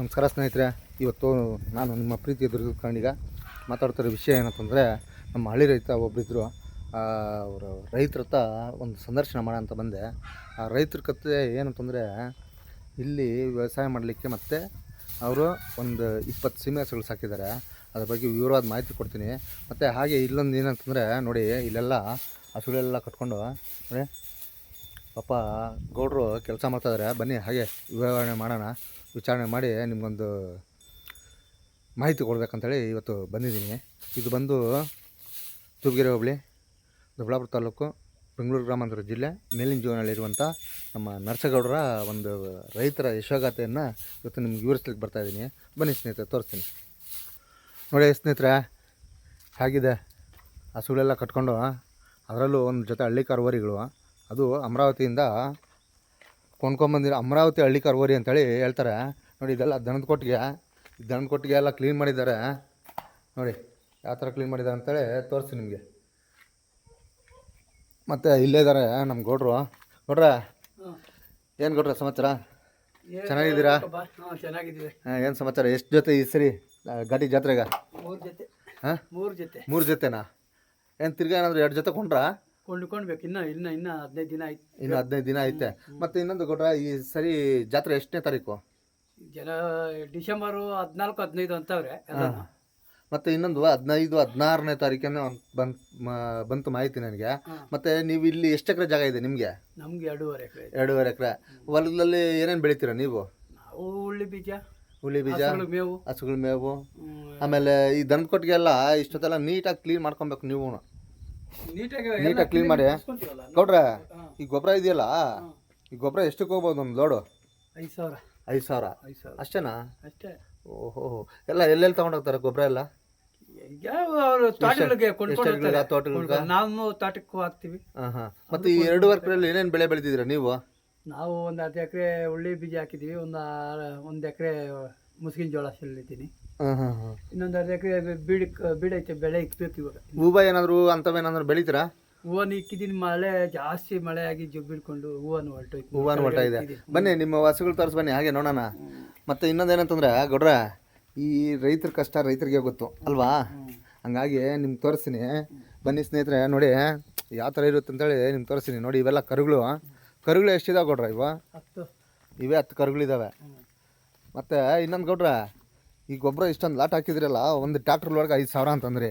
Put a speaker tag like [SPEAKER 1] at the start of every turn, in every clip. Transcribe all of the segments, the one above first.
[SPEAKER 1] ನಮಸ್ಕಾರ ಸ್ನೇಹಿತರೆ, ಇವತ್ತು ನಾನು ನಿಮ್ಮ ಪ್ರೀತಿಯ ದುರ್ಗ ಕಾಣಿಗ ಮಾತಾಡ್ತಿರೋ ವಿಷಯ ಏನಂತಂದರೆ, ನಮ್ಮ ಹಳ್ಳಿ ರೈತ ಒಬ್ಬರಿದ್ದರು ಅವರು ರೈತರ ಹತ್ರ ಒಂದು ಸಂದರ್ಶನ ಮಾಡೋಣ ಅಂತ ಬಂದೆ. ಆ ರೈತರ ಕತೆ ಏನಂತಂದರೆ, ಇಲ್ಲಿ ವ್ಯವಸಾಯ ಮಾಡಲಿಕ್ಕೆ ಮತ್ತು ಅವರು ಒಂದು ಇಪ್ಪತ್ತು ಸೀಮೆ ಹಸುಗಳು ಸಾಕಿದ್ದಾರೆ. ಅದ್ರ ಬಗ್ಗೆ ವಿವರವಾದ ಮಾಹಿತಿ ಕೊಡ್ತೀನಿ. ಮತ್ತು ಹಾಗೆ ಇಲ್ಲೊಂದು ಏನಂತಂದರೆ, ನೋಡಿ, ಇಲ್ಲೆಲ್ಲ ಹಸುಗಳೆಲ್ಲ ಕಟ್ಕೊಂಡು, ನೋಡಿ, ಪಾಪ ಗೌಡರು ಕೆಲಸ ಮಾಡ್ತಾಯಿದ್ದಾರೆ ಬನ್ನಿ, ಹಾಗೆ ವಿವರಣೆ ಮಾಡೋಣ. ವಿಚಾರಣೆ ಮಾಡಿ ನಿಮಗೊಂದು ಮಾಹಿತಿ ಕೊಡಬೇಕಂತೇಳಿ ಇವತ್ತು ಬಂದಿದ್ದೀನಿ. ಇದು ಬಂದು ತೂಬಗೆರೆ ಹೋಬಳಿ, ದೊಡ್ಡಬಳ್ಳಾಪುರ ತಾಲೂಕು, ಬೆಂಗಳೂರು ಗ್ರಾಮಾಂತರ ಜಿಲ್ಲೆ, ಮೇಲಿನ ಜೀವನದಲ್ಲಿರುವಂಥ ನಮ್ಮ ನರಸಗೌಡರ ಒಂದು ರೈತರ ಯಶೋಗಾಥೆಯನ್ನು ಇವತ್ತು ನಿಮ್ಗೆ ವಿವರಿಸ್ಲಿಕ್ಕೆ ಬರ್ತಾಯಿದ್ದೀನಿ ಬನ್ನಿ ಸ್ನೇಹಿತರೆ, ತೋರಿಸ್ತೀನಿ. ನೋಡಿ ಸ್ನೇಹಿತರೆ, ಹೇಗಿದೆ? ಹಸುಗಳೆಲ್ಲ ಕಟ್ಕೊಂಡು, ಅದರಲ್ಲೂ ಒಂದು ಜೊತೆ ಹಳ್ಳಿ ಕರುವರಿಗಳು ಅದು ಅಮರಾವತಿಯಿಂದ ಕೊಂಡ್ಕೊಂಬಂದಿರೋ ಅಮರಾವತಿ ಹಳ್ಳಿ ಕರ್ವರಿ ಅಂತೇಳಿ ಹೇಳ್ತಾರೆ. ನೋಡಿ ಇದೆಲ್ಲ ದನದ ಕೊಟ್ಟಿಗೆ. ದನದ ಕೊಟ್ಟಿಗೆ ಎಲ್ಲ ಕ್ಲೀನ್ ಮಾಡಿದ್ದಾರೆ. ನೋಡಿ ಯಾವ ಥರ ಕ್ಲೀನ್ ಮಾಡಿದ್ದಾರೆ ಅಂತೇಳಿ ತೋರಿಸಿ ನಿಮಗೆ. ಮತ್ತು ಇಲ್ಲೇ ಇದ್ದಾರೆ ನಮ್ಮ ಗೌಡ್ರು. ಗೌಡ್ರ ಏನು ಗೌಡ್ರ ಸಮಾಚಾರ? ಚೆನ್ನಾಗಿದ್ದೀರಾ?
[SPEAKER 2] ಹಾಂ
[SPEAKER 1] ಏನು ಸಮಾಚಾರ? ಎಷ್ಟು ಜೊತೆ ಈ ಸರಿ ಗಾಡಿ ಜಾತ್ರೆಗೆ?
[SPEAKER 2] ಮೂರು ಜೊತೆ.
[SPEAKER 1] ಹಾಂ?
[SPEAKER 2] ಮೂರು ಜೊತೆ.
[SPEAKER 1] ಮೂರು ಜೊತೆನಾ? ಏನು ತಿರ್ಗಾ ಏನಾದರೂ ಎರಡು ಜೊತೆ ಕೊಂಡ್ರಾ?
[SPEAKER 2] ಕೊಂಡ್ಕೊಳ್ಬೇಕು ಇನ್ನ ಇನ್ನ ಇನ್ನ ಹದಿನೈದು ದಿನ ಆಯ್ತು.
[SPEAKER 1] ಇನ್ನು ಹದಿನೈದು ದಿನ ಐತೆ. ಮತ್ತೆ ಇನ್ನೊಂದು ಕೊಟ್ರ ಈ ಸರಿ ಜಾತ್ರೆ ಎಷ್ಟನೇ ತಾರೀಕು?
[SPEAKER 2] ಜನ ಡಿಸೆಂಬರು ಹದಿನಾಲ್ಕು ಹದಿನೈದು ಅಂತವ್ರೆ ಎಲ್ಲಾನು.
[SPEAKER 1] ಮತ್ತು ಇನ್ನೊಂದು ಹದಿನೈದು ಹದಿನಾರನೇ ತಾರೀಕೇನೋ ಬಂತ್ ಮ- ಬಂತು ಮಾಹಿತಿ ನನಗೆ.
[SPEAKER 2] ಮತ್ತೆ
[SPEAKER 1] ಮತ್ತು ನೀವು ಇಲ್ಲಿ ಎಷ್ಟು ಎಕರೆ ಜಾಗ ಇದೆ ನಿಮಗೆ?
[SPEAKER 2] ನಮ್ಗೆ ಎರಡೂವರೆ ಎಕರೆ ಇದೆ.
[SPEAKER 1] ಎರಡೂವರೆ ಎಕರೆ. ಹೊಲದಲ್ಲಿ ಏನೇನು ಬೆಳಿತೀರ ನೀವು?
[SPEAKER 2] ನಾವು ಉಳ್ಳಿ ಬೀಜ
[SPEAKER 1] ಹುಳಿ ಬೀಜ
[SPEAKER 2] ಹಸುಗಳು ಮೇವು.
[SPEAKER 1] ಹಸುಗಳ ಮೇವು.
[SPEAKER 2] ಹ್ಮ್,
[SPEAKER 1] ಆಮೇಲೆ ಈ ದನದ ಕೊಟ್ಟಿಗೆಲ್ಲ ಇಷ್ಟೊತ್ತೆಲ್ಲ ನೀಟಾಗಿ ಕ್ಲೀನ್ ಮಾಡ್ಕೊಬೇಕು ನೀವು.
[SPEAKER 2] ನೀಟಾಗಿ
[SPEAKER 1] ಕ್ಲೀನ್ ಮಾಡಿ.
[SPEAKER 2] ನೋಡ್ರೆ
[SPEAKER 1] ಈ ಗೊಬ್ಬರ ಇದೆಯಲ್ಲ? ಈ ಗೊಬ್ಬರ ಎಷ್ಟಕ್ಕೆ ಹೋಗ್ಬೋದು ಒಂದು ಲೋಡು?
[SPEAKER 2] ಐದು ಸಾವಿರ.
[SPEAKER 1] ಐದು ಸಾವಿರ?
[SPEAKER 2] ಐದು ಸಾವಿರ.
[SPEAKER 1] ಅಷ್ಟೇನಾ?
[SPEAKER 2] ಅಷ್ಟೇ.
[SPEAKER 1] ಓಹೋ ಎಲ್ಲ ಎಲ್ಲೆಲ್ಲಿ ತಗೊಂಡೋಗ್ತಾರೆ ಗೊಬ್ಬರ ಎಲ್ಲ?
[SPEAKER 2] ನಾವು ತೋಟಕ್ಕೂ ಹಾಕ್ತಿವಿ.
[SPEAKER 1] ಮತ್ತೆ ಹಾಂ. ಮತ್ತು ಈ ಎರಡು ಎಕರೆಯಲ್ಲಿ ಏನೇನು ಬೆಳೆ ಬೆಳೆದಿದ್ದೀರಾ ನೀವು?
[SPEAKER 2] ನಾವು ಒಂದು ಅರ್ಧ ಎಕರೆ ಉಳ್ಳಿ ಬೀಜ ಹಾಕಿದ್ದೀವಿ. ಒಂದು ಒಂದು ಎಕರೆ ಮುಸ್ಕಿನ ಜೋಳ ಚೆಲ್ಲಿದ್ದೀನಿ ಇನ್ನೊಂದು ಅರ್ಧ ಎಕರೆ ಬೀಡಿ ಬೀಡ್ ಐತೆ ಬೆಳೆ ಇಕ್ಬೇಕು ಇವಾಗ.
[SPEAKER 1] ಹೂವ ಏನಾದರೂ ಅಂತವೇನಾದ್ರು ಬೆಳಿತೀರಾ?
[SPEAKER 2] ಹೂವನ್ನು ಇಕ್ಕಿದ್ದೀನಿ ಮಳೆ ಜಾಸ್ತಿ ಮಳೆ ಆಗಿ ಜಗ್ ಬಿಡ್ಕೊಂಡು ಹೂವನ್ನು ಹೊರಟೋಯ್ತು.
[SPEAKER 1] ಹೂವನ ಹೊರಟ ಇದೆ ಬನ್ನಿ ನಿಮ್ಮ ಹಸುಗಳು ತೋರಿಸ್ ಬನ್ನಿ ಹಾಗೆ ನೋಡೋಣ. ಮತ್ತು ಇನ್ನೊಂದೇನಂತಂದ್ರೆ ಗೌಡ್ರ ಈ ರೈತರ ಕಷ್ಟ ರೈತರಿಗೆ ಗೊತ್ತು ಅಲ್ವಾ? ಹಂಗಾಗಿ ನಿಮ್ಗೆ ತೋರಿಸ್ತೀನಿ. ಬನ್ನಿ ಸ್ನೇಹಿತರೆ ನೋಡಿ ಯಾವ ಥರ ಇರುತ್ತೆ ಅಂತೇಳಿ ನಿಮ್ಗೆ ತೋರಿಸ್ತೀನಿ. ನೋಡಿ ಇವೆಲ್ಲ ಕರುಗಳು. ಕರುಗಳು ಎಷ್ಟಿದಾವೆ ಗೌಡ್ರ ಇವ?
[SPEAKER 2] ಹತ್ತು.
[SPEAKER 1] ಇವೇ ಹತ್ತು ಕರುಗಳಿದ್ದಾವೆ ಮತ್ತು ಇನ್ನೊಂದು ಗೌಡ್ರ ಈ ಗೊಬ್ಬರ ಇಷ್ಟೊಂದು ಲಾಟ್ ಹಾಕಿದ್ರಲ್ಲ ಒಂದು ಟ್ಯಾಕ್ಟ್ರ್ ಒಳಗೆ ಐದು ಸಾವಿರ ಅಂತಂದ್ರೆ.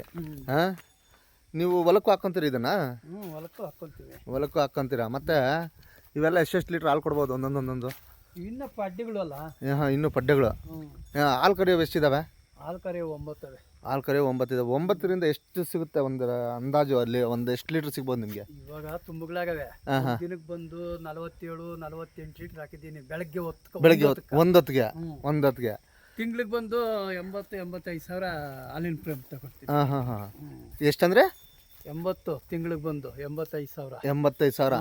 [SPEAKER 1] ಹಾಂ? ನೀವು ಹೊಲಕ್ಕೂ ಹಾಕ್ಕೊಂತೀರಿ ಇದನ್ನು?
[SPEAKER 2] ಹೊಲಕ್ಕೂ ಹಾಕ್ಕೊಂತೀವಿ
[SPEAKER 1] ಹೊಲಕ್ಕೂ ಹಾಕ್ಕೊಂತೀರಾ ಮತ್ತು ಇವೆಲ್ಲ ಎಷ್ಟೆಷ್ಟು ಲೀಟ್ರ್ ಹಾಲು ಕೊಡ್ಬೋದು ಒಂದೊಂದು ಒಂದೊಂದು?
[SPEAKER 2] ಇನ್ನು ಪಡ್ಡಿಗಳು ಅಲ್ಲ.
[SPEAKER 1] ಹಾಂ ಇನ್ನೂ ಪಡ್ಡೆಗಳು. ಹಾಲು ಕರೆಯೋ ಎಷ್ಟಿದಾವೆ
[SPEAKER 2] ಹಾಲು ಕರೆ ಒಂಬತ್ತು
[SPEAKER 1] ಹಾಲು ಕರೆಯೋ ಒಂಬತ್ತಿದೆ ಒಂಬತ್ತರಿಂದ ಎಷ್ಟು ಸಿಗುತ್ತೆ ಒಂದು ಅಂದಾಜು ಅಲ್ಲಿ? ಒಂದು ಎಷ್ಟು ಲೀಟ್ರ್ ಸಿಗ್ಬೋದು ನಿಮಗೆ?
[SPEAKER 2] ಇವಾಗ ತುಂಬುಗಳಾಗವೆ. ದಿನಕ್ಕೆ ಬಂದು ನಲವತ್ತೇಳು ನಲವತ್ತೆಂಟು ಲೀಟ್ರ್ ಹಾಕಿದ್ದೀನಿ ಬೆಳಗ್ಗೆ ಹೊತ್ತು
[SPEAKER 1] ಬೆಳಗ್ಗೆ ಹೊತ್ತು ಒಂದೊತ್ತಿಗೆ ಒಂದೊತ್ತಿಗೆ
[SPEAKER 2] ತಿಂಗ್ಳಿಗೆ ಬಂದು ಎಂಬತ್ತು ಎಂಬತ್ತೈದು ಸಾವಿರ ಹಾಲಿನ ಪ್ರೇಮ್ ತಗೊಳ್ತೀನಿ
[SPEAKER 1] ಹಾಂ ಹಾಂ ಹಾಂ. ಎಷ್ಟಂದ್ರೆ?
[SPEAKER 2] ಎಂಬತ್ತು ತಿಂಗಳಿಗೆ ಬಂದು ಎಂಬತ್ತೈದು ಸಾವಿರ.
[SPEAKER 1] ಎಂಬತ್ತೈದು ಸಾವಿರ.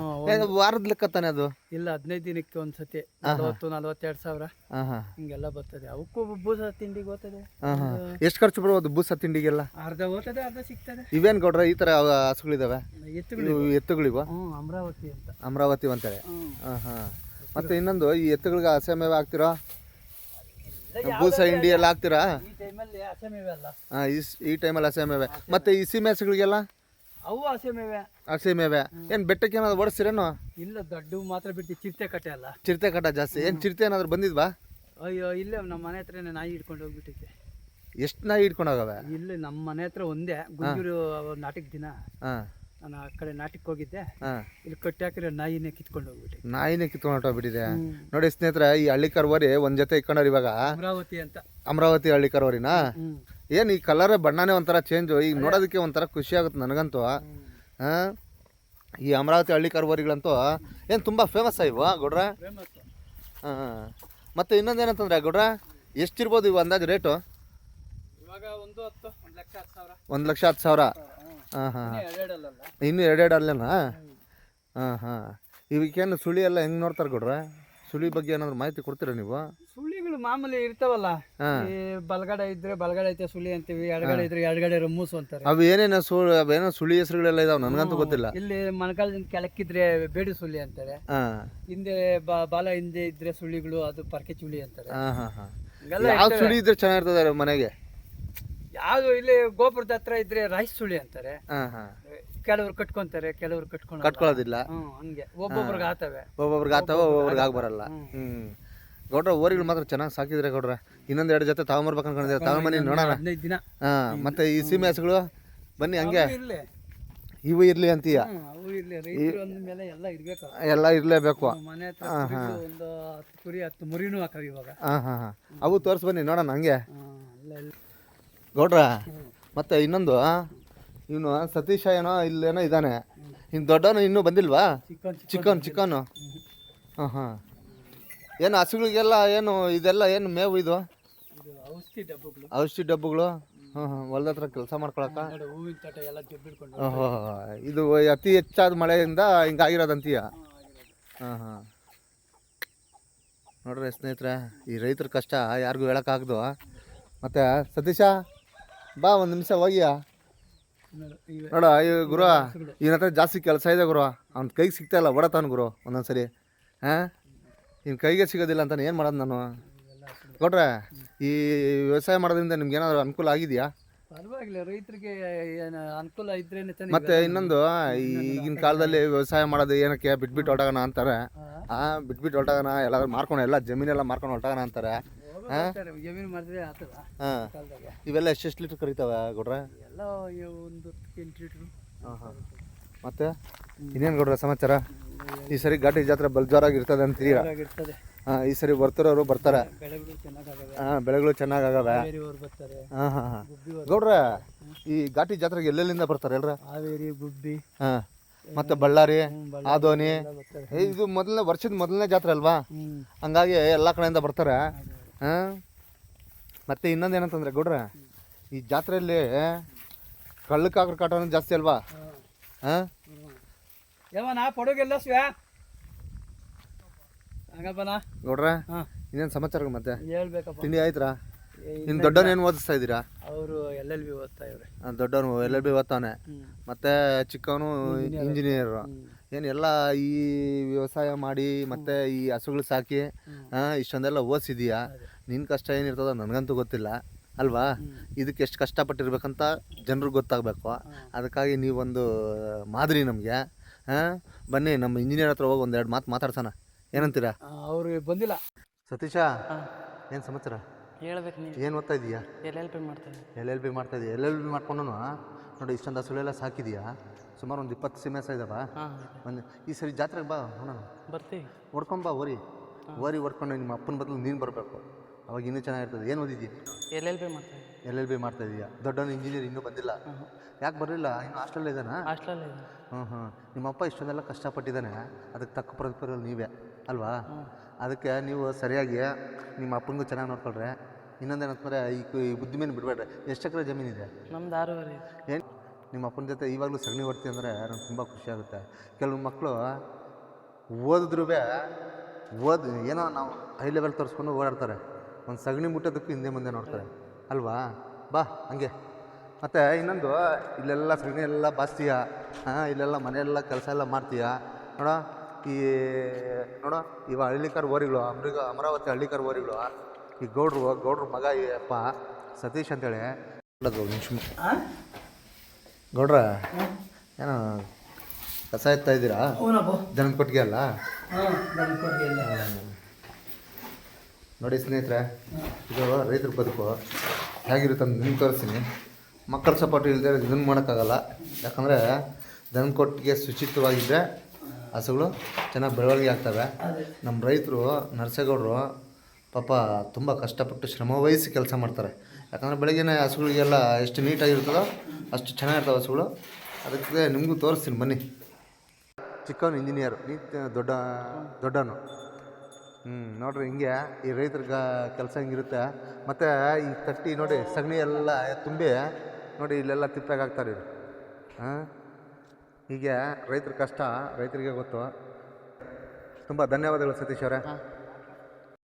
[SPEAKER 1] ವಾರದ ಲೆಕ್ಕ ತಾನೆ ಅದು?
[SPEAKER 2] ಇಲ್ಲ ಹದಿನೈದು ದಿನಕ್ಕೆ ಒಂದ್ಸತಿ. ನಲವತ್ತು ನಲವತ್ತೆರಡು ಸಾವಿರ.
[SPEAKER 1] ಹಾಂ ಹಾಂ.
[SPEAKER 2] ಹಿಂಗೆಲ್ಲ ಬರ್ತದೆ. ಅವಕ್ಕೂ ಬೂಸ ತಿಂಡಿಗೆ ಹೋಗ್ತದೆ.
[SPEAKER 1] ಹಾಂ ಹಾಂ. ಎಷ್ಟು ಖರ್ಚು ಬರ್ಬೋದು ಬೂಸ ತಿಂಡಿಗೆಲ್ಲ?
[SPEAKER 2] ಅರ್ಧ ಹೋಗ್ತದೆ ಅರ್ಧ ಸಿಗ್ತದೆ.
[SPEAKER 1] ಇವೇನು ಗೌಡ್ರ ಈ ತರ ಹಸುಗಳಿದಾವೆ?
[SPEAKER 2] ಎತ್ತುಗಳು
[SPEAKER 1] ಎತ್ತುಗಳಿಗೂ
[SPEAKER 2] ಹ್ಞೂ ಅಮರಾವತಿ ಅಂತ.
[SPEAKER 1] ಅಮರಾವತಿ
[SPEAKER 2] ಅಂತಾರೆ
[SPEAKER 1] ಹಾಂ ಹಾಂ. ಮತ್ತು ಇನ್ನೊಂದು ಈ ಎತ್ತುಗಳಿಗೆ ಹಸೆ ಆಗ್ತಿರೋ ಹಾಕ್ತೀರಾ ಬೂಸ ಹಿಂಡಿ ಎಲ್ಲ ಹಾಕ್ತೀರಾ?
[SPEAKER 2] ಈ ಟೈಮಲ್ಲಿ ಹಸೆ ಮೇವೆ ಅಲ್ಲ
[SPEAKER 1] ಹಾಂ ಈ ಟೈಮಲ್ಲಿ ಹಸೆ ಮೇವೆ ಮತ್ತು ಈ ಸೀಮೆ ಹಸುಗಳಿಗೆಲ್ಲ?
[SPEAKER 2] ಅವು ಹಸೆಮೇವೆ
[SPEAKER 1] ಹಸೆ ಮೇವೆ ಏನು ಬೆಟ್ಟಕ್ಕೆ ಏನಾದ್ರು ಓಡಿಸ್ತೀರೇನು
[SPEAKER 2] ಇಲ್ಲ ದೊಡ್ಡ ಮಾತ್ರ ಬಿಟ್ಟು ಚಿರತೆ ಕಟ್ಟೆ ಅಲ್ಲ.
[SPEAKER 1] ಚಿರತೆ ಕಟ್ಟ ಜಾಸ್ತಿ. ಏನು ಚಿರತೆ ಏನಾದ್ರು ಬಂದಿದ್ವಾ?
[SPEAKER 2] ಅಯ್ಯೋ ಇಲ್ಲೇ ನಮ್ಮ ಮನೆ ಹತ್ರನೇ ನಾಯಿ ಹಿಡ್ಕೊಂಡು ಹೋಗ್ಬಿಟ್ಟಿದ್ದೆ.
[SPEAKER 1] ಎಷ್ಟು ನಾಯಿ ಹಿಡ್ಕೊಂಡು ಹೋಗವೆ?
[SPEAKER 2] ಇಲ್ಲಿ ನಮ್ಮ ಮನೆ ಹತ್ರ ಒಂದೇ. ಗುಂಜೂರು ನಾಟಕ ದಿನ.
[SPEAKER 1] ಹಾಂ.
[SPEAKER 2] ನಾನು ಆ ಕಡೆ ನಾಟಕಕ್ಕೆ ಹೋಗಿದ್ದೆ.
[SPEAKER 1] ಹಾಂ.
[SPEAKER 2] ಇಲ್ಲಿ ಕಟ್ಟಿ ಹಾಕಿರೋ ನಾಯಿನೇ ಕಿತ್ಕೊಂಡು ಹೋಗ್ಬಿಟ್ಟು.
[SPEAKER 1] ನಾಯಿನೇ ಕಿತ್ಕೊಂಡು ಹೊರಟೋಗ್ಬಿಟ್ಟಿದೆ ನೋಡಿ ಸ್ನೇಹಿತರೆ ಈ ಹಳ್ಳಿ ಕರ್ವರಿ ಒಂದ್ ಜೊತೆ ಇಟ್ಕೊಂಡವ್ರು ಇವಾಗ.
[SPEAKER 2] ಅಮರಾವತಿ ಅಂತ.
[SPEAKER 1] ಅಮರಾವತಿ ಹಳ್ಳಿ ಕರ್ವರಿನ ಏನು ಈ ಕಲರ್ ಬಣ್ಣನೇ ಒಂಥರ ಚೇಂಜು ಈಗ ನೋಡೋದಕ್ಕೆ ಒಂಥರ ಖುಷಿ ಆಗುತ್ತೆ ನನಗಂತೂ. ಹಾಂ? ಈ ಅಮರಾವತಿ ಹಳ್ಳಿ ಕರ್ವರಿಗಳಂತೂ ಏನು ತುಂಬ ಫೇಮಸ್ ಇವು ಗೌಡ್ರ? ಹಾಂ ಮತ್ತು ಇನ್ನೊಂದೇನಂತಂದ್ರೆ ಗೌಡ್ರ? ಎಷ್ಟಿರ್ಬೋದು ಇವು ಅಂದಾಜು ರೇಟು?
[SPEAKER 2] ಇವಾಗ ಒಂದು ಹತ್ತು ಒಂದು ಲಕ್ಷ ಹತ್ತು ಸಾವಿರ.
[SPEAKER 1] ಒಂದು ಲಕ್ಷ ಹತ್ತು ಸಾವಿರ ಹಾಂ. ಹಾಂ
[SPEAKER 2] ಎರಡೆರಡಲ್ಲ
[SPEAKER 1] ಇನ್ನೂ ಎರಡೆರಡು ಅಲ್ಲೇನಾ ಹಾಂ ಹಾಂ. ಇವಕ್ಕೇನು ಸುಳಿ ಎಲ್ಲ ಹೆಂಗೆ ನೋಡ್ತಾರೆ ಕೊಡ್ರ ಸುಳಿ ಬಗ್ಗೆ ಏನಾದ್ರು ಮಾಹಿತಿ ಕೊಡ್ತೀರಾ ನೀವು?
[SPEAKER 2] ಸುಳಿಗಳು ಮಾಮೂಲಿ ಇರ್ತಾವಲ್ಲ. ಈ ಬಲಗಡೆ ಇದ್ರೆ ಬಲಗಡೆ ಐತೆ ಸುಳಿ ಅಂತೀವಿ ಎಡಗಡೆ ಇದ್ರೆ ಎಡಗಡೆ ರಮ್ಮೂಸು ಅಂತಾರೆ.
[SPEAKER 1] ಅವು ಏನೇನೋ ಸುಳಿ ಏನೋ ಸುಳಿ ಹೆಸರುಗಳೆಲ್ಲ ಇದಾವೆ ನನಗಂತೂ ಗೊತ್ತಿಲ್ಲ.
[SPEAKER 2] ಇಲ್ಲಿ ಮಣಕಾಲದಿಂದ ಕೆಳಕ್ಕಿದ್ರೆ ಬೇಡಿ ಸುಳಿ ಅಂತಾರೆ. ಹಿಂದೆ ಬಾಲ ಹಿಂದೆ ಇದ್ರೆ ಸುಳಿಗಳು ಅದು ಪರ್ಕೆ ಚುಳಿ ಅಂತಾರೆ.
[SPEAKER 1] ಯಾವ ಸುಳಿ ಇದ್ರೆ ಚೆನ್ನಾಗಿರ್ತದೆ ಮನೆಗೆ?
[SPEAKER 2] ಯಾವುದು ಇಲ್ಲಿ ಗೋಪುರದ ಹತ್ರ ಇದ್ರೆ ರೈಸ್ ಸುಳಿ ಅಂತಾರೆ.
[SPEAKER 1] ಹಾಂ ಹಾಂ.
[SPEAKER 2] ಕೆಲವ್ರು ಕಟ್ಕೊಂತಾರೆ ಕೆಲವರು ಕಟ್ಕೊಂಡು
[SPEAKER 1] ಕಟ್ಕೊಳ್ಳೋದಿಲ್ಲ.
[SPEAKER 2] ಹ್ಮ್ ಹಂಗೆ. ಒಬ್ಬೊಬ್ರಿಗೆ ಆತವೆ.
[SPEAKER 1] ಒಬ್ಬೊಬ್ರಿಗೆ ಆಗ್ತಾವ ಒಬ್ಬೊಬ್ರಿಗೆ ಆಗ ಬರಲ್ಲ ಹ್ಮ್. ಗೌಡ್ರ ಓರಿಗಳು ಮಾತ್ರ ಚೆನ್ನಾಗಿ ಸಾಕಿದ್ರೆ ಗೌಡ್ರ. ಇನ್ನೊಂದ್ ಎರಡು ಜೊತೆ ತಗೊಂಬರ್ಬೇಕು ಅನ್ಕೊಂಡಿದ್ರೆ ತಗೊಂಬನ್ನಿ ನೋಡೋಣ.
[SPEAKER 2] ಹದಿನೈದು ದಿನ.
[SPEAKER 1] ಹಾ ಮತ್ತೆ ಈ ಸೀಮೆ ಹಸುಗಳು? ಬನ್ನಿ ಹಂಗೆ.
[SPEAKER 2] ಇರ್ಲಿ.
[SPEAKER 1] ಇವು ಇರ್ಲಿ ಅಂತೀಯ?
[SPEAKER 2] ಹ್ಮ್, ಅವು ಇರ್ಲಿ. ರೈತರು ಎಲ್ಲ ಇರ್ಬೇಕು
[SPEAKER 1] ಎಲ್ಲ ಇರ್ಲೇಬೇಕು.
[SPEAKER 2] ನಮ್ಮ ಮನೆ ಹತ್ರ ಕುರಿಗಳು ಒಂದು ಹತ್ತು ಕುರಿ ಹತ್ತು ಮುರಿನೂ ಹಾಕವೆ ಇವಾಗ.
[SPEAKER 1] ಹಾ ಹಾ ಹಾ. ಅವು ತೋರ್ಸ್ ಬನ್ನಿ ನೋಡೋಣ ಹಂಗೆ.
[SPEAKER 2] ಅಲ್ಲ
[SPEAKER 1] ಗೌಡ್ರ ಮತ್ತೆ ಇನ್ನೊಂದು ಇವನು ಸತೀಶ ಏನೋ ಇಲ್ಲೇನೋ ಇದ್ದಾನೆ. ಇನ್ನು ದೊಡ್ಡವನು ಇನ್ನೂ ಬಂದಿಲ್ವಾ?
[SPEAKER 2] ಚಿಕನ್
[SPEAKER 1] ಚಿಕನ್ ಚಿಕನ್ನು ಹಾಂ ಹಾಂ. ಏನು ಹಸುಗಳಿಗೆಲ್ಲ ಏನು ಇದೆಲ್ಲ ಏನು ಮೇವು ಇದು?
[SPEAKER 2] ಔಷಧಿ ಡಬ್ಬುಗಳು.
[SPEAKER 1] ಔಷಧಿ ಡಬ್ಬುಗಳು? ಹಾಂ ಹಾಂ. ಹೊಲ್ದ ಹತ್ರ ಕೆಲಸ ಮಾಡ್ಕೊಳಕ?
[SPEAKER 2] ನೋಡಿ ಹೂವಿನ ತಟ ಎಲ್ಲ ಜಬ್ಬಿಡ್ಕೊಂಡು
[SPEAKER 1] ಓಹೋ ಇದು. ಅತಿ ಹೆಚ್ಚಾದ ಮಳೆಯಿಂದ ಹಿಂಗಾಗಿರೋದಂತೀಯ ಹಾಂ ಹಾಂ. ನೋಡ್ರಿ ಸ್ನೇಹಿತರೆ ಈ ರೈತರ ಕಷ್ಟ ಯಾರಿಗೂ ಹೇಳೋಕ್ಕಾಗ್ದು. ಮತ್ತು ಸತೀಶ? ಬಾ ಒಂದು ನಿಮಿಷ ಹೋಗಿಯಾ?
[SPEAKER 2] ನೋಡು,
[SPEAKER 1] ಈ ಗುರು ಇವನ ಹತ್ರ ಜಾಸ್ತಿ ಕೆಲಸ ಇದೆ ಗುರು. ಅವ್ನ ಕೈಗೆ ಸಿಗ್ತಾ ಇಲ್ಲ ಓಡತಾನ ಗುರು ಒಂದೊಂದ್ಸರಿ. ಹಾಂ? ಇನ್ನು ಕೈಗೆ ಸಿಗೋದಿಲ್ಲ ಅಂತ ಏನು ಮಾಡೋದು ನಾನು? ಕೊಟ್ರೆ ಈ ವ್ಯವಸಾಯ ಮಾಡೋದ್ರಿಂದ ನಿಮ್ಗೆ ಏನಾದರೂ ಅನುಕೂಲ ಆಗಿದೆಯಾ?
[SPEAKER 2] ಪರವಾಗಿಲ್ಲ ರೈತರಿಗೆ ಏನು ಅನುಕೂಲ
[SPEAKER 1] ಮತ್ತೆ ಇನ್ನೊಂದು ಈಗಿನ ಕಾಲದಲ್ಲಿ ವ್ಯವಸಾಯ ಮಾಡೋದು ಏನಕ್ಕೆ ಬಿಟ್ಬಿಟ್ಟು ಹೊರಟಾಗೋಣ ಅಂತಾರೆ.
[SPEAKER 2] ಹಾಂ.
[SPEAKER 1] ಆ ಬಿಟ್ಬಿಟ್ಟು ಹೊರಟಾಗೋಣ ಎಲ್ಲಾದ್ರೂ ಮಾರ್ಕೊಂಡು ಎಲ್ಲ ಜಮೀನೆಲ್ಲ ಮಾರ್ಕೊಂಡು ಹೊರಟಾಗೋಣ ಅಂತಾರೆ.
[SPEAKER 2] ಜಮೀನು ಮಾಡಿದ್ರೆ ಆತದ
[SPEAKER 1] ಹಾಂ.
[SPEAKER 2] ಕಾಲದಾಗ.
[SPEAKER 1] ಇವೆಲ್ಲ ಎಷ್ಟೆಷ್ಟು ಲೀಟ್ರ್ ಕರಿತಾವೆ ಗೌಡ್ರ?
[SPEAKER 2] ಎಲ್ಲ ಒಂದು ಎಂಟು ಲೀಟ್ರು.
[SPEAKER 1] ಹಾಂ ಹಾಂ. ಮತ್ತೆ? ಇನ್ನೇನು ಗೌಡ್ರ ಸಮಾಚಾರ? ಈ ಸರಿ ಘಾಟಿ ಜಾತ್ರೆ ಬಲ್ಜೋರಾಗಿ ಇರ್ತದೆ ಅಂತೀರಾ?
[SPEAKER 2] ಇರ್ತದೆ
[SPEAKER 1] ಹಾಂ ಈ ಸರಿ ಬರ್ತಿರೋರು ಬರ್ತಾರೆ.
[SPEAKER 2] ಬೆಳೆಗಳು ಚೆನ್ನಾಗಾಗವೆ.
[SPEAKER 1] ಹಾಂ ಬೆಳೆಗಳು ಚೆನ್ನಾಗಾಗವೆ.
[SPEAKER 2] ಬೇರೆಯವ್ರು ಬರ್ತಾರೆ.
[SPEAKER 1] ಹಾಂ ಹಾಂ ಹಾಂ.
[SPEAKER 2] ಗುಬ್ಬಿಯವ್ರು
[SPEAKER 1] ಗೌಡ್ರ ಈ ಘಾಟಿ ಜಾತ್ರೆಗೆ ಎಲ್ಲೆಲ್ಲಿಂದ ಬರ್ತಾರೆ ಎಲ್ರ?
[SPEAKER 2] ಹಾವೇರಿ ಗುಬ್ಬಿ.
[SPEAKER 1] ಹಾಂ. ಮತ್ತೆ ಬಳ್ಳಾರಿ ಆದೋನಿ. ಇದು ಮೊದಲನೇ ವರ್ಷದ ಮೊದಲನೇ ಜಾತ್ರೆ ಅಲ್ವಾ? ಹಂಗಾಗಿ ಎಲ್ಲ ಕಡೆಯಿಂದ ಬರ್ತಾರೆ. ಹಾಂ? ಮತ್ತೆ ಇನ್ನೊಂದು ಏನಂತಂದ್ರೆ ಗೌಡ್ರ ಈ ಜಾತ್ರೆಯಲ್ಲಿ ಕಳ್ಳಕ್ಕಾಗ್ರ ಕಾಟನೂ ಜಾಸ್ತಿ ಅಲ್ವಾ? ಹಾಂ?
[SPEAKER 2] ನಾ ಪಡೋಗೆಲ್ಲ ಸ್ವ್ಯಾ ಹಂಗಪ್ಪನ
[SPEAKER 1] ಗೌಡ್ರ
[SPEAKER 2] ಹಾಂ.
[SPEAKER 1] ಇನ್ನೇನು ಸಮಾಚಾರ ಮತ್ತೆ?
[SPEAKER 2] ಹೇಳ್ಬೇಕಪ್ಪ.
[SPEAKER 1] ತಿಂಡಿ ಆಯ್ತಾ ಇನ್ನು ದೊಡ್ಡವನು ಏನು ಓದಿಸ್ತಾ ಇದ್ದೀರಾ?
[SPEAKER 2] ಅವರು ಎಲ್ ಎಲ್ ಬಿ ಓದ್ತಾ ಇವ್ರೆ.
[SPEAKER 1] ದೊಡ್ಡವನು ಎಲ್ ಎಲ್ ಬಿ ಓದ್ತಾನೆ. ಮತ್ತೆ ಚಿಕ್ಕವನು ಇಂಜಿನಿಯರ್ ಏನು ಎಲ್ಲ ಈ ವ್ಯವಸಾಯ ಮಾಡಿ ಮತ್ತೆ ಈ ಹಸುಗಳು ಸಾಕಿ ಇಷ್ಟೊಂದೆಲ್ಲ ಓದಿಸಿದೀಯಾ? ನಿನ್ನ ಕಷ್ಟ ಏನಿರ್ತದ ನನಗಂತೂ ಗೊತ್ತಿಲ್ಲ ಅಲ್ವಾ? ಇದಕ್ಕೆ ಎಷ್ಟು ಕಷ್ಟಪಟ್ಟಿರ್ಬೇಕಂತ ಜನರಿಗೆ ಗೊತ್ತಾಗಬೇಕು. ಅದಕ್ಕಾಗಿ ನೀವೊಂದು ಮಾದರಿ ನಮಗೆ ಹಾಂ ಬನ್ನಿ ನಮ್ಮ ಇಂಜಿನಿಯರ್ ಹತ್ರ ಹೋಗಿ ಒಂದೆರಡು ಮಾತು ಮಾತಾಡ್ಸೋಣ. ಏನಂತೀರಾ?
[SPEAKER 2] ಅವ್ರಿಗೆ ಬಂದಿಲ್ಲ.
[SPEAKER 1] ಸತೀಶ ಏನು ಸಮಾಚಾರ?
[SPEAKER 2] ಹೇಳ್ಬೇಕು
[SPEAKER 1] ಏನು ಓದ್ತಾ ಇದೀಯಾ?
[SPEAKER 2] ಎಲ್ ಎಲ್ ಪಿ ಮಾಡ್ತಾ
[SPEAKER 1] ಎಲ್ ಎಲ್ ಬಿ ಮಾಡ್ತಾ ಇದೀಯ? ಎಲ್ ಎಲ್ ಬಿ ಮಾಡ್ಕೊಂಡು ನೋಡಿ ಇಷ್ಟೊಂದು ಹಸುಳೆಲ್ಲ ಸಾಕಿದೀಯಾ? ಸುಮಾರು ಒಂದು ಇಪ್ಪತ್ತು ಸಿಮೆಸ ಇದಾವ.
[SPEAKER 2] ಹಾಂ
[SPEAKER 1] ಒಂದು ಈ ಸರಿ ಜಾತ್ರೆಗೆ ಬಾ ನೋಡೋಣ
[SPEAKER 2] ಬರ್ತೀವಿ
[SPEAKER 1] ಹೊಡ್ಕೊಂಬಾ ಓರಿ ಓರಿ ಹೊಡ್ಕೊಂಡು ನಿಮ್ಮ ಅಪ್ಪನ ಬದಲು ನೀನು ಬರಬೇಕು. ಅವಾಗ ಇನ್ನೂ ಚೆನ್ನಾಗಿರ್ತದೆ. ಏನು ಓದಿದ್ದೀಯ
[SPEAKER 2] ಎಲ್ ಎಲ್ ಬಿ ಮಾಡ್ತಾ
[SPEAKER 1] ಎಲ್ ಎಲ್ ಬಿ ಮಾಡ್ತಾ ಇದೀಯಾ? ದೊಡ್ಡವನು ಇಂಜಿನಿಯರ್ ಇನ್ನೂ ಬಂದಿಲ್ಲ. ಯಾಕೆ ಬರಲಿಲ್ಲ? ಇನ್ನು ಹಾಸ್ಟೆಲ್ ಇದ್ದಾನಾ?
[SPEAKER 2] ಹಾಸ್ಟೆಲಲ್ಲಿ
[SPEAKER 1] ಹ್ಞೂ ಹ್ಞೂ ನಿಮ್ಮ ಅಪ್ಪ ಇಷ್ಟೊಂದೆಲ್ಲ ಕಷ್ಟಪಟ್ಟಿದ್ದಾನೆ. ಅದಕ್ಕೆ ತಕ್ಕ ಪ್ರತಿಫಲ ನೀವೇ. ಅಲ್ವಾ? ಅದಕ್ಕೆ ನೀವು ಸರಿಯಾಗಿ ನಿಮ್ಮ ಅಪ್ಪನಿಗೂ ಚೆನ್ನಾಗಿ ನೋಡ್ಕೊಳ್ರೆ. ಇನ್ನೊಂದೇನಂತಂದರೆ ಈ ಕು- ಈ ಬುದ್ಧಿ ಮೇಲೆ ಬಿಡಬೇಡ್ರಿ. ಎಷ್ಟು ಎಕರೆ ಜಮೀನಿದೆ
[SPEAKER 2] ನಮ್ದು ಆರೂವರೆ
[SPEAKER 1] ಏನು? ನಿಮ್ಮ ಅಪ್ಪನ ಜೊತೆ ಇವಾಗಲೂ ಸಗಣಿ ಹೊಡ್ತಿ ಅಂದರೆ ನಂಗೆ ತುಂಬ ಖುಷಿ ಆಗುತ್ತೆ. ಕೆಲವು ಮಕ್ಕಳು ಓದಿದ್ರೂ ಓದ್ ಏನೋ ನಾವು ಹೈ ಲೆವೆಲ್ ತೋರಿಸ್ಕೊಂಡು ಓಡಾಡ್ತಾರೆ. ಒಂದು ಸಗಣಿ ಮುಟ್ಟೋದಕ್ಕೂ ಹಿಂದೆ ಮುಂದೆ ನೋಡ್ತಾರೆ. ಅಲ್ವಾ? ಬಾ ಹಂಗೆ. ಮತ್ತು ಇನ್ನೊಂದು ಇಲ್ಲೆಲ್ಲ ಸಗಣಿ ಎಲ್ಲ ಬಾಸ್ತೀಯ? ಹಾಂ ಇಲ್ಲೆಲ್ಲ ಮನೆಯೆಲ್ಲ ಕೆಲಸ ಎಲ್ಲ ಮಾಡ್ತೀಯಾ? ನೋಡೋ ಈ ನೋಡ ಇವ ಹಳ್ಳಿಕರ್ ಓರಿಗಳು ಅಮೃಗ ಅಮರಾವತಿ ಹಳ್ಳಿಕರ್ ಓರಿಗಳು ಈ ಗೌಡ್ರು ಗೌಡ್ರ ಮಗ ಅಪ್ಪ ಸತೀಶ್ ಅಂತೇಳಿ. ಗೌಡ್ರ ಏನೋ ಕಸ ಎತ್ತಾ ಇದ್ದೀರಾ? ದನದ ಕೊಟ್ಟಿಗೆ ಅಲ್ಲ? ನೋಡಿ ಸ್ನೇಹಿತರೆ ಇದು ರೈತರ ಬದುಕು. ಹೇಗಿರುತ್ತೆ ಅಂತ ನಿಮ್ಗೆ ತೋರಿಸ್ತೀನಿ. ಮಕ್ಕಳ ಸಪೋರ್ಟ್ ಇಲ್ಲದೆ ಇದನ್ನು ಮಾಡೋಕ್ಕಾಗಲ್ಲ. ಯಾಕಂದರೆ ದನ ಕೊಟ್ಟಿಗೆ ಶುಚಿತ್ವವಾಗಿದ್ದರೆ ಹಸುಗಳು ಚೆನ್ನಾಗಿ ಬೆಳವಣಿಗೆ ಆಗ್ತವೆ. ನಮ್ಮ ರೈತರು ನರ್ಸೇಗೌಡರು ಪಾಪ ತುಂಬ ಕಷ್ಟಪಟ್ಟು ಶ್ರಮ ವಹಿಸಿ ಕೆಲಸ ಮಾಡ್ತಾರೆ. ಯಾಕಂದರೆ ಬೆಳಗ್ಗೆನೇ ಹಸುಗಳಿಗೆಲ್ಲ ಎಷ್ಟು ನೀಟಾಗಿರ್ತದೋ ಅಷ್ಟು ಚೆನ್ನಾಗಿರ್ತವೆ ಹಸುಗಳು. ಅದಕ್ಕೆ ನಿಮಗೂ ತೋರಿಸ್ತೀನಿ ಬನ್ನಿ. ಚಿಕ್ಕವನು ಇಂಜಿನಿಯರ್ ನೀ ದೊಡ್ಡ ದೊಡ್ಡವನು. ಹ್ಞೂ ನೋಡ್ರಿ ಹಿಂಗೆ ಈ ರೈತರ ಕೆಲಸ ಹಿಂಗಿರುತ್ತೆ. ಮತ್ತು ಈ ಕಟ್ಟಿ ನೋಡಿ ಸಗಣಿ ಎಲ್ಲ ತುಂಬಿ ನೋಡಿ ಇಲ್ಲೆಲ್ಲ ತಿಪ್ಪಾಗಿ ಹಾಕ್ತಾರೆ ಇವ್ರು. ಹಾಂ? ಹೀಗೆ ರೈತರ ಕಷ್ಟ ರೈತರಿಗೆ ಗೊತ್ತು. ತುಂಬ ಧನ್ಯವಾದಗಳು ಸತೀಶ್ ಅವರೇ.